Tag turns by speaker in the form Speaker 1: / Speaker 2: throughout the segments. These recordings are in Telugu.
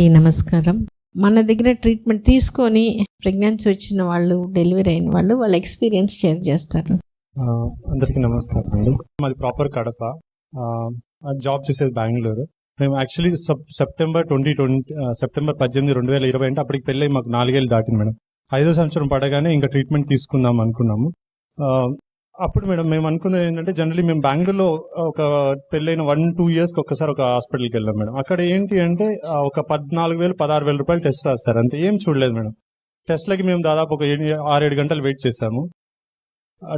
Speaker 1: అందరికీ నమస్కారం. మన దగ్గర ట్రీట్మెంట్ తీసుకొని ప్రెగ్నెన్సీ వచ్చిన వాళ్ళు డెలివరీ అయిన వాళ్ళు వాళ్ళ ఎక్స్పీరియన్స్ షేర్ చేస్తారు.
Speaker 2: అందరికీ నమస్కారం అండి. మాది ప్రాపర్ కడప. జాబ్ చేసేది బెంగళూరు. మేము actually September twenty twenty September పద్దెనిమిది రెండు వేల ఇరవై అంటే అప్పటికి పెళ్ళి మాకు నాలుగేళ్ళు దాటింది మేడం. ఐదో సంవత్సరం పడగానే ఇంకా ట్రీట్మెంట్ తీసుకుందాం అనుకున్నాము. అప్పుడు మేడం మేము అనుకున్నది ఏంటంటే జనరలీ మేము బెంగళూరులో ఒక పెళ్ళైన వన్ టూ ఇయర్స్కి ఒక్కసారి ఒక హాస్పిటల్కి వెళ్ళాం మేడం. అక్కడ ఏంటి అంటే ఒక పద్నాలుగు వేలు పదహారు వేల రూపాయలు టెస్ట్ రాస్తారు అంతే ఏం చూడలేదు మేడం. టెస్ట్లకి మేము దాదాపు ఒక ఏడు- ఆరేడు గంటలు వెయిట్ చేసాము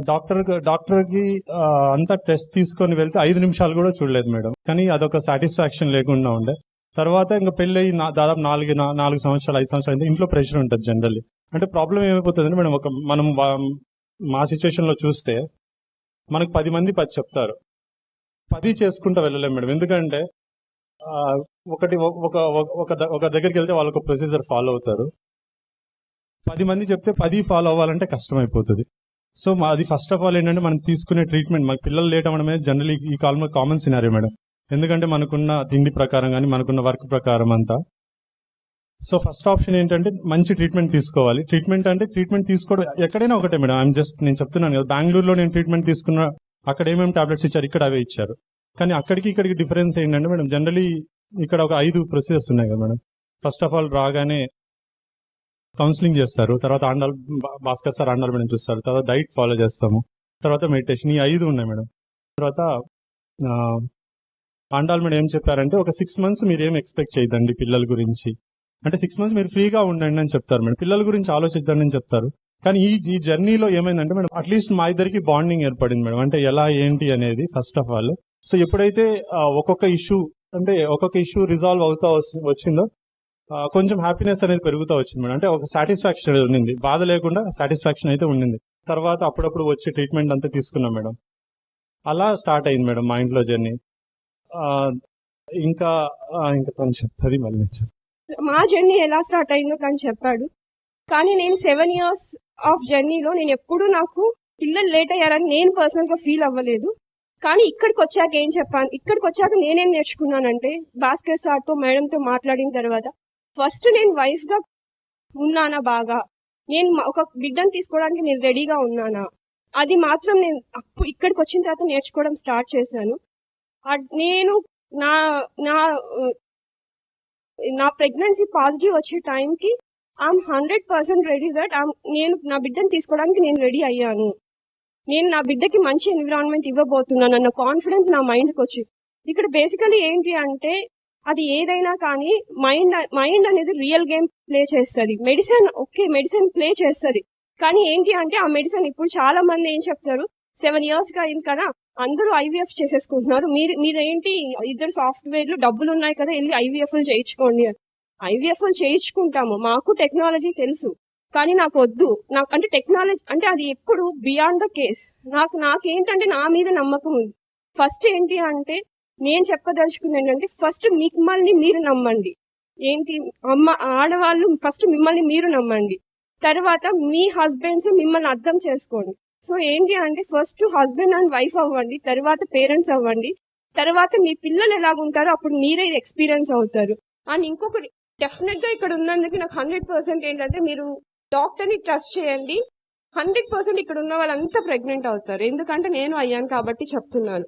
Speaker 2: డాక్టర్ డాక్టర్కి అంతా టెస్ట్ తీసుకొని వెళ్తే ఐదు నిమిషాలు కూడా చూడలేదు మేడం. కానీ అదొక సాటిస్ఫాక్షన్ లేకుండా ఉండే. తర్వాత ఇంకా పెళ్ళి అయ్యి నా- దాదాపు నాలుగు నాలుగు సంవత్సరాలు ఐదు సంవత్సరాలు అయితే ఇంట్లో ప్రెషర్ ఉంటుంది జనరల్లీ అంటే ప్రాబ్లం ఏమైపోతుంది మేడం ఒక మనం మా సిచ్యువేషన్లో చూస్తే మనకు పది మంది పది చెప్తారు. పది చేసుకుంటూ వెళ్ళలేం మేడం. ఎందుకంటే ఒకటి ఒక ఒక- ఒక దగ్గరికి వెళ్తే వాళ్ళకు ప్రొసీజర్ ఫాలో అవుతారు. పది మంది చెప్తే పది ఫాలో అవ్వాలంటే కష్టం అయిపోతుంది సో అది ఫస్ట్ ఆఫ్ ఆల్ ఏంటంటే మనం తీసుకునే ట్రీట్మెంట్ మాకు పిల్లలు లేట్ అవ్వడం అనేది జనరల్ ఈ కాలంలో కామన్ సినారీ మేడం. ఎందుకంటే మనకున్న తిండి ప్రకారం కానీ మనకున్న వర్క్ ప్రకారం అంతా సో ఫస్ట్ ఆప్షన్ ఏంటంటే మంచి ట్రీట్మెంట్ తీసుకోవాలి. ట్రీట్మెంట్ అంటే ట్రీట్మెంట్ తీసుకోవడం ఎక్కడైనా ఒకటే మేడం. ఐమ్ జస్ట్ నేను చెప్తున్నాను కదా బెంగళూరులో నేను ట్రీట్మెంట్ తీసుకున్న అక్కడ ఏమేమి టాబ్లెట్స్ ఇచ్చారు ఇక్కడ అవే ఇచ్చారు. కానీ అక్కడికి ఇక్కడికి డిఫరెన్స్ ఏంటంటే మేడం జనరలీ ఇక్కడ ఒక ఐదు ప్రొసీజర్స్ ఉన్నాయి కదా మేడం. ఫస్ట్ ఆఫ్ ఆల్ రాగానే కౌన్సిలింగ్ చేస్తారు తర్వాత ఆండాల్ భాస్కర్ సార్ ఆండాల్ మేడం చూస్తారు తర్వాత డైట్ ఫాలో చేస్తాము తర్వాత మెడిటేషన్ ఈ ఐదు ఉన్నాయి మేడం. తర్వాత ఆ, ఆండాల్ మేడం ఏం చెప్పారంటే ఒక సిక్స్ మంత్స్ మీరు ఏం ఎక్స్పెక్ట్ చేయదండి పిల్లల గురించి. అంటే సిక్స్ మంత్స్ మీరు ఫ్రీగా ఉండండి అని చెప్తారు మేడం. పిల్లల గురించి ఆలోచిద్దండి అని చెప్తారు. కానీ ఈ ఈ జర్నీలో ఏమైందంటే మేడం అట్లీస్ట్ మా ఇద్దరికి బాండింగ్ ఏర్పడింది మేడం. అంటే ఎలా ఏంటి అనేది ఫస్ట్ ఆఫ్ ఆల్ సో ఎప్పుడైతే ఒక్కొక్క ఇష్యూ అంటే ఒక్కొక్క ఇష్యూ రిజాల్వ్ అవుతా వచ్చిందో కొంచెం హ్యాపీనెస్ అనేది పెరుగుతూ వచ్చింది మేడం. అంటే ఒక సాటిస్ఫాక్షన్ అనేది ఉండింది. బాధ లేకుండా సాటిస్ఫాక్షన్ అయితే ఉండింది. తర్వాత అప్పుడప్పుడు వచ్చి ట్రీట్మెంట్ అంతా తీసుకున్నాం మేడం. అలా స్టార్ట్ అయింది మేడం మా ఇంట్లో జర్నీ ఇంకా ఇంకా తను చెప్తుంది మళ్ళీ చెప్తాను.
Speaker 3: మా జర్నీ ఎలా స్టార్ట్ అయిందో తను చెప్పాడు. కానీ నేను సెవెన్ ఇయర్స్ ఆఫ్ జర్నీలో నేను ఎప్పుడూ నాకు పిల్లలు లేట్ అయ్యారని నేను పర్సనల్గా ఫీల్ అవ్వలేదు. కానీ ఇక్కడికి వచ్చాక ఏం చెప్పాను? ఇక్కడికి వచ్చాక నేనేం నేర్చుకున్నానంటే భాస్కర్ సార్తో మేడంతో మాట్లాడిన తర్వాత ఫస్ట్ నేను వైఫ్గా ఉన్నానా బాగా? నేను ఒక బిడ్డను తీసుకోవడానికి నేను రెడీగా ఉన్నానా? అది మాత్రం నేను అప్పుడు ఇక్కడికి వచ్చిన తర్వాత నేర్చుకోవడం స్టార్ట్ చేశాను. నేను నా నా నా ప్రెగ్నెన్సీ పాజిటివ్ వచ్చే టైంకి I'm hundred percent ready that నేను నా బిడ్డను తీసుకోవడానికి నేను రెడీ అయ్యాను. నేను నా బిడ్డకి మంచి ఎన్విరాన్మెంట్ ఇవ్వబోతున్నాను అన్న కాన్ఫిడెన్స్ నా మైండ్కి వచ్చి. ఇక్కడ బేసికలీ ఏంటి అంటే అది ఏదైనా కానీ మైండ్ మైండ్ అనేది రియల్ గేమ్ ప్లే చేస్తుంది. మెడిసిన్ ఓకే మెడిసిన్ ప్లే చేస్తుంది. కానీ ఏంటి అంటే ఆ మెడిసిన్ ఇప్పుడు చాలా మంది ఏం చెప్తారు? సెవెన్ ఇయర్స్గా అయింది కదా అందరూ ఐవీఎఫ్ చేసేసుకుంటున్నారు. మీరు మీరు ఏంటి ఇద్దరు సాఫ్ట్వేర్లు డబ్బులు ఉన్నాయి కదా వెళ్ళి ఐవీఎఫ్ చేయించుకోండి అని. ఐవీఎఫ్ చేయించుకుంటాము మాకు టెక్నాలజీ తెలుసు కానీ నాకు వద్దు. నాకు అంటే టెక్నాలజీ అంటే అది ఎప్పుడు బియాండ్ ద కేస్. నాకు నాకేంటంటే నా మీద నమ్మకం ఉంది. ఫస్ట్ ఏంటి అంటే నేను చెప్పదలుచుకుంది ఏంటంటే ఫస్ట్ మిమ్మల్ని మీరు నమ్మండి. ఏంటి అమ్మ ఆడవాళ్ళు ఫస్ట్ మిమ్మల్ని మీరు నమ్మండి. తర్వాత మీ హస్బెండ్స్ మిమ్మల్ని అర్థం చేసుకోండి. సో ఏంటి అంటే ఫస్ట్ హస్బెండ్ అండ్ వైఫ్ అవ్వండి తర్వాత పేరెంట్స్ అవ్వండి. తర్వాత మీ పిల్లలు ఎలాగుంటారో అప్పుడు మీరే ఎక్స్పీరియన్స్ అవుతారు. అండ్ ఇంకొకటి డెఫినెట్గా ఇక్కడ ఉన్నందుకు నాకు హండ్రెడ్ పర్సెంట్ ఏంటంటే మీరు డాక్టర్ని ట్రస్ట్ చేయండి. హండ్రెడ్ పర్సెంట్ ఇక్కడ ఉన్న వాళ్ళంతా ప్రెగ్నెంట్ అవుతారు. ఎందుకంటే నేను అయ్యాను కాబట్టి చెప్తున్నాను.